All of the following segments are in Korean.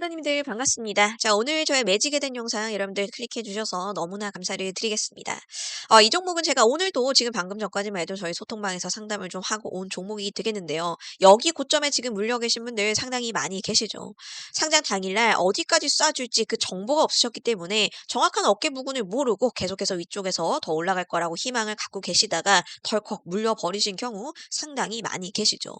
홀더님들 반갑습니다. 자, 오늘 저의 매직에 된 영상 여러분들 클릭해 주셔서 너무나 감사를 드리겠습니다. 어, 이 종목은 제가 오늘도 지금 방금 전까지만 해도 저희 소통방에서 상담을 좀 하고 온 종목이 되겠는데요. 여기 고점에 지금 물려 계신 분들 상당히 많이 계시죠. 상장 당일날 어디까지 쏴줄지 그 정보가 없으셨기 때문에 정확한 어깨 부분을 모르고 계속해서 위쪽에서 더 올라갈 거라고 희망을 갖고 계시다가 덜컥 물려 버리신 경우 상당히 많이 계시죠.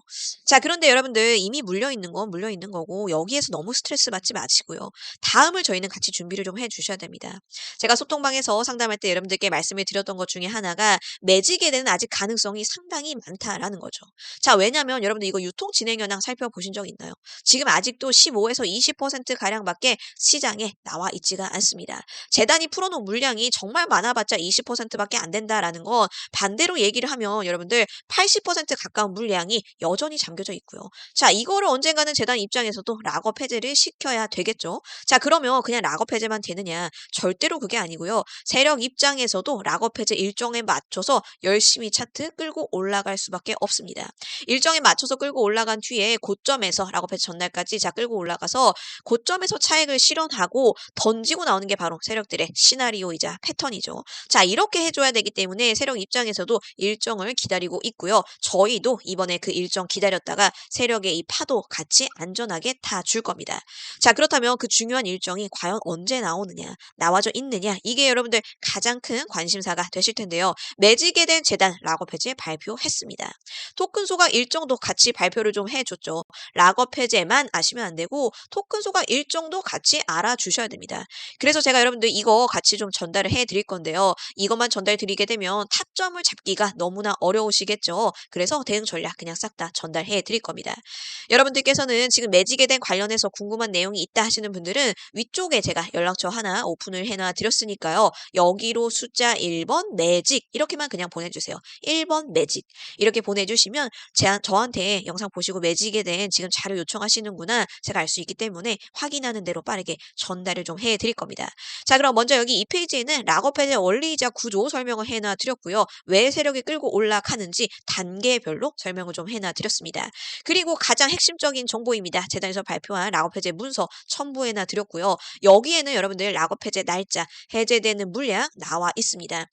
자, 그런데 여러분들 이미 물려 있는 건 물려 있는 거고 여기에서 너무 스트레스 받지 마시고요. 다음을 저희는 같이 준비를 좀 해 주셔야 됩니다. 제가 소통방에서 상담할 때 여러분들께 말씀을 드렸던 것 중에 하나가 매직에 대한 아직 가능성이 상당히 많다라는 거죠. 자, 왜냐면 여러분들 이거 유통 진행 현황 살펴보신 적 있나요? 지금 아직도 15에서 20% 가량밖에 시장에 나와 있지가 않습니다. 재단이 풀어놓은 물량이 정말 많아봤자 20%밖에 안 된다라는 건 반대로 얘기를 하면 여러분들 80% 가까운 물량이 여전히 잠겨져 있고요. 자, 이거를 언젠가는 재단 입장에서도 락업 해제를 시 켜야 되겠죠. 자, 그러면 그냥 락업 해제만 되느냐? 절대로 그게 아니고요. 세력 입장에서도 락업 해제 일정에 맞춰서 열심히 차트 끌고 올라갈 수밖에 없습니다. 일정에 맞춰서 끌고 올라간 뒤에 고점에서 락업 해제 전날까지 자 끌고 올라가서 고점에서 차익을 실현하고 던지고 나오는 게 바로 세력들의 시나리오이자 패턴이죠. 자, 이렇게 해줘야 되기 때문에 세력 입장에서도 일정을 기다리고 있고요. 저희도 이번에 그 일정 기다렸다가 세력의 이 파도 같이 안전하게 다줄 겁니다. 자, 그렇다면 그 중요한 일정이 과연 언제 나오느냐, 나와져 있느냐, 이게 여러분들 가장 큰 관심사가 되실 텐데요. 매직에 대한 재단 락업 해제 발표했습니다. 토큰 소각 일정도 같이 발표를 좀 해줬죠. 해제만 아시면 안 되고 토큰 소각 일정도 같이 알아주셔야 됩니다. 그래서 제가 여러분들 이거 같이 좀 전달을 해드릴 건데요. 이것만 전달 드리게 되면 타점을 잡기가 너무나 어려우시겠죠. 그래서 대응 전략 그냥 싹 다 전달해 드릴 겁니다. 여러분들께서는 지금 매직에 대한 관련해서 궁금한 내용이 있다 하시는 분들은 위쪽에 제가 연락처 하나 오픈을 해놔 드렸으니까요. 여기로 숫자 1번 매직 이렇게만 그냥 보내주세요. 1번 매직 이렇게 보내주시면 제, 저한테 영상 보시고 매직에 대한 지금 자료 요청하시는구나 제가 알 수 있기 때문에 확인하는 대로 빠르게 전달을 좀 해드릴 겁니다. 자 그럼 먼저 여기 이 페이지에는 락업해제 원리이자 구조 설명을 해놔 드렸고요. 왜 세력이 끌고 올라가는지 단계별로 설명을 좀 해놔 드렸습니다. 그리고 가장 핵심적인 정보입니다. 재단에서 발표한 락업 해제 문서 첨부해놔 드렸고요. 여기에는 여러분들 락업 해제 날짜, 해제되는 물량 나와 있습니다.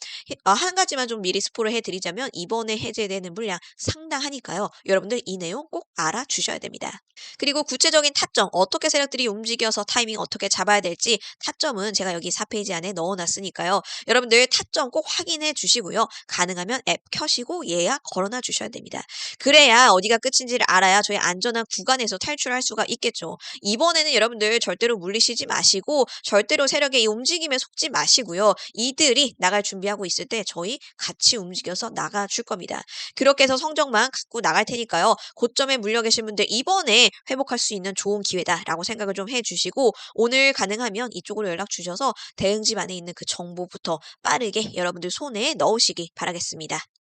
어, 한 가지만 좀 미리 스포를 해드리자면 이번에 해제되는 물량 상당하니까요. 여러분들 이 내용 꼭 알아주셔야 됩니다. 그리고 구체적인 타점, 어떻게 세력들이 움직여서 타이밍 어떻게 잡아야 될지 타점은 제가 여기 4페이지 안에 넣어놨으니까요. 여러분들 타점 꼭 확인해 주시고요. 가능하면 앱 켜시고 예약 걸어놔 주셔야 됩니다. 그래야 어디가 끝인지를 알아야 저희 안전한 구간에서 탈출할 수가 있겠죠. 이번에 는 여러분들 절대로 물리시지 마시고 절대로 세력의 이 움직임에 속지 마시고요. 이들이 나갈 준비하고 있을 때 저희 같이 움직여서 나가줄 겁니다. 그렇게 해서 성적만 갖고 나갈 테니까요. 고점에 물려 계신 분들 이번에 회복할 수 있는 좋은 기회다라고 생각을 좀 해주시고 오늘 가능하면 이쪽으로 연락 주셔서 대응집 안에 있는 그 정보부터 빠르게 여러분들 손에 넣으시기 바라겠습니다.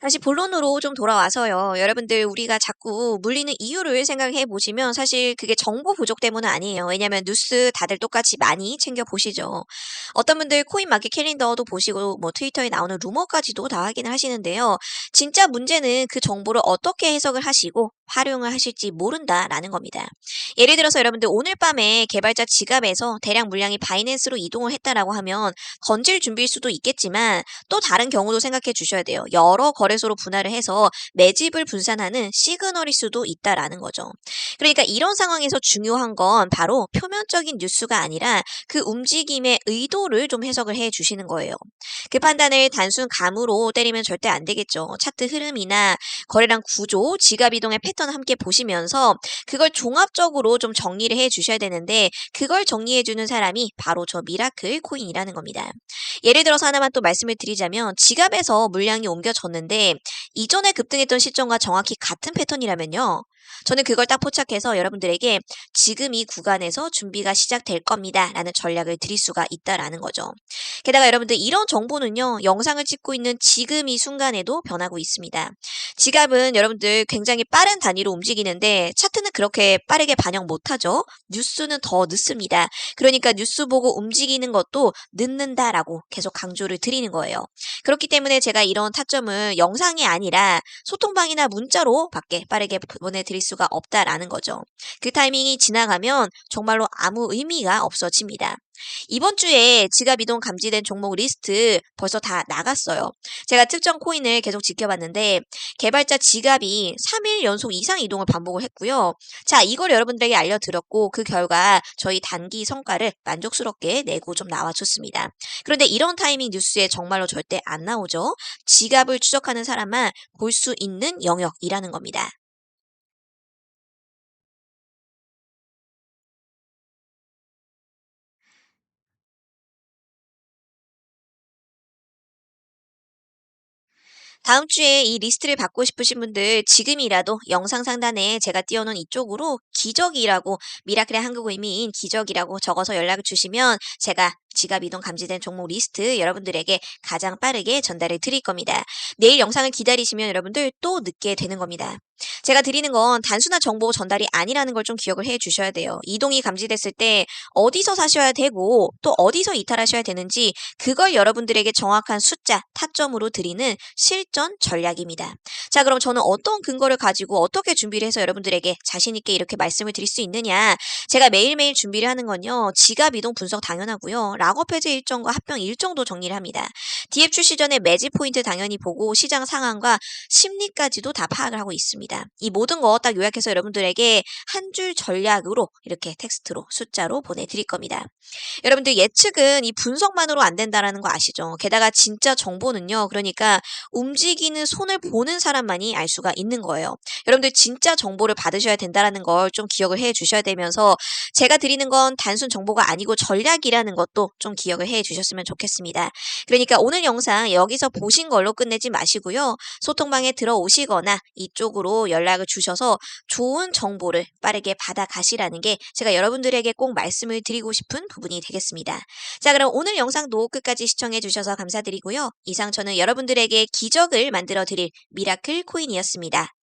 다시 본론으로 좀 돌아와서요. 여러분들 우리가 자꾸 물리는 이유를 생각해 보시면 사실 그게 정보 부족 때문은 아니에요. 왜냐면 뉴스 다들 똑같이 많이 챙겨 보시죠. 어떤 분들 코인 마켓 캘린더도 보시고 뭐 트위터에 나오는 루머까지도 다 확인을 하시는데요. 진짜 문제는 그 정보를 어떻게 해석을 하시고 활용을 하실지 모른다라는 겁니다. 예를 들어서 여러분들 오늘 밤에 개발자 지갑에서 대량 물량이 바이낸스로 이동을 했다라고 하면 건질 준비일 수도 있겠지만 또 다른 경우도 생각해 주셔야 돼요. 여러 거래소로 분할을 해서 매집을 분산하는 시그널일 수도 있다라는 거죠. 그러니까 이런 상황에서 중요한 건 바로 표면적인 뉴스가 아니라 그 움직임의 의도를 좀 해석을 해 주시는 거예요. 그 판단을 단순 감으로 때리면 절대 안 되겠죠. 차트 흐름이나 거래량 구조, 지갑 이동의 패턴 을 함께 보시면서 그걸 종합적으로 좀 정리를 해 주셔야 되는데 그걸 정리해 주는 사람이 바로 저 미라클 코인이라는 겁니다. 예를 들어서 하나만 또 말씀을 드리자면 지갑에서 물량이 옮겨졌는데 이전에 급등했던 시점과 정확히 같은 패턴이라면요. 저는 그걸 딱 포착해서 여러분들에게 지금 이 구간에서 준비가 시작될 겁니다. 라는 전략을 드릴 수가 있다라는 거죠. 게다가 여러분들 이런 정보는요. 영상을 찍고 있는 지금 이 순간에도 변하고 있습니다. 지갑은 여러분들 굉장히 빠른 단위로 움직이는데 차트는 그렇게 빠르게 반영 못하죠. 뉴스는 더 늦습니다. 그러니까 뉴스 보고 움직이는 것도 늦는다라고 계속 강조를 드리는 거예요. 그렇기 때문에 제가 이런 타점을 영상이 아니라 소통방이나 문자로 밖에 빠르게 보내드릴 수가 없다라는 거죠. 그 타이밍이 지나가면 정말로 아무 의미가 없어집니다. 이번 주에 지갑 이동 감지된 종목 리스트 벌써 다 나갔어요. 제가 특정 코인을 계속 지켜봤는데 개발자 지갑이 3일 연속 이상 이동을 반복을 했고요. 자, 이걸 여러분들에게 알려드렸고 그 결과 저희 단기 성과를 만족스럽게 내고 좀 나와줬습니다. 그런데 이런 타이밍 뉴스에 정말로 절대 안 나오죠. 지갑을 추적하는 사람만 볼 수 있는 영역이라는 겁니다. 다음 주에 이 리스트를 받고 싶으신 분들 지금이라도 영상 상단에 제가 띄워놓은 이쪽으로 기적이라고 미라클의 한국 의미인 기적이라고 적어서 연락을 주시면 제가 지갑 이동 감지된 종목 리스트 여러분들에게 가장 빠르게 전달을 드릴 겁니다. 내일 영상을 기다리시면 여러분들 또 늦게 되는 겁니다. 제가 드리는 건 단순한 정보 전달이 아니라는 걸 좀 기억을 해 주셔야 돼요. 이동이 감지됐을 때 어디서 사셔야 되고 또 어디서 이탈하셔야 되는지 그걸 여러분들에게 정확한 숫자, 타점으로 드리는 실전 전략입니다. 자, 그럼 저는 어떤 근거를 가지고 어떻게 준비를 해서 여러분들에게 자신있게 이렇게 말씀을 드릴 수 있느냐. 제가 매일매일 준비를 하는 건요. 지갑 이동 분석 당연하고요. 락업 해제 일정과 합병 일정도 정리를 합니다. DF 출시 전에 매집 포인트 당연히 보고 시장 상황과 심리까지도 다 파악을 하고 있습니다. 이 모든 거 딱 요약해서 여러분들에게 한 줄 전략으로 이렇게 텍스트로 숫자로 보내드릴 겁니다. 여러분들 예측은 이 분석만으로 안 된다라는 거 아시죠? 게다가 진짜 정보는요. 그러니까 움직이는 손을 보는 사람만이 알 수가 있는 거예요. 여러분들 진짜 정보를 받으셔야 된다라는 걸 좀 기억을 해 주셔야 되면서 제가 드리는 건 단순 정보가 아니고 전략이라는 것도 좀 기억을 해 주셨으면 좋겠습니다. 그러니까 오늘 영상 여기서 보신 걸로 끝내지 마시고요. 소통방에 들어오시거나 이쪽으로 연락을 주셔서 좋은 정보를 빠르게 받아가시라는 게 제가 여러분들에게 꼭 말씀을 드리고 싶은 부분이 되겠습니다. 자, 그럼 오늘 영상도 끝까지 시청해 주셔서 감사드리고요. 이상 저는 여러분들에게 기적을 만들어 드릴 미라클 코인이었습니다.